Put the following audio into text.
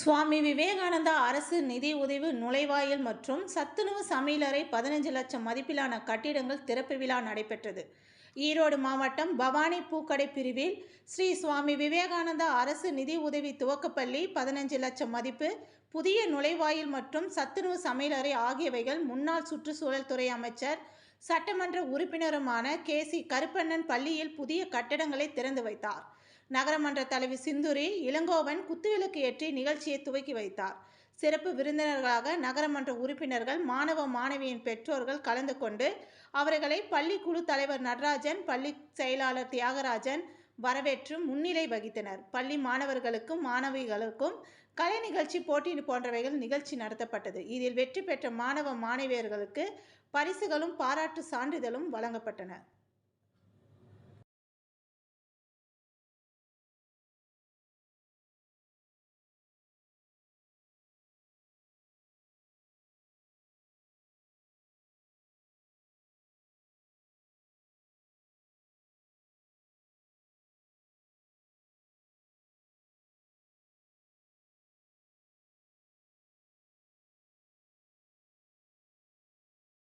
சுவாமி விவேகானந்தா அரசு நிதி உதவி நுழைவாயில் மற்றும் சத்துணவு சமையலறை பதினஞ்சு லட்சம் மதிப்பிலான கட்டிடங்கள் திறப்பு விழா நடைபெற்றது. ஈரோடு மாவட்டம் பவானி பூக்கடை பிரிவில் ஸ்ரீ சுவாமி விவேகானந்தா அரசு நிதி உதவி துவக்கப்பள்ளி பதினஞ்சு லட்சம் மதிப்பு புதிய நுழைவாயில் மற்றும் சத்துணவு சமையலறை ஆகியவைகள் முன்னாள் சுற்றுச்சூழல் துறை அமைச்சர் சட்டமன்ற உறுப்பினருமான கே சி கருப்பண்ணன் பள்ளியில் புதிய கட்டடங்களை திறந்து வைத்தார். நகரமன்ற தலைவி சிந்துரி இளங்கோவன் குத்துவிளக்கு ஏற்றி நிகழ்ச்சியை துவக்கி வைத்தார். சிறப்பு விருந்தினர்களாக நகரமன்ற உறுப்பினர்கள் மாணவ மாணவியின் பெற்றோர்கள் கலந்து கொண்டு அவர்களை பள்ளிக்குழு தலைவர் நடராஜன் பள்ளி செயலாளர் தியாகராஜன் வரவேற்று முன்னிலை வகித்தனர். பள்ளி மாணவர்களுக்கும் மாணவிகளுக்கும் கலை நிகழ்ச்சி போட்டி போன்றவைகள் நிகழ்ச்சி நடத்தப்பட்டது. இதில் வெற்றி பெற்ற மாணவ மாணவியர்களுக்கு பரிசுகளும் பாராட்டு சான்றிதழும் வழங்கப்பட்டன.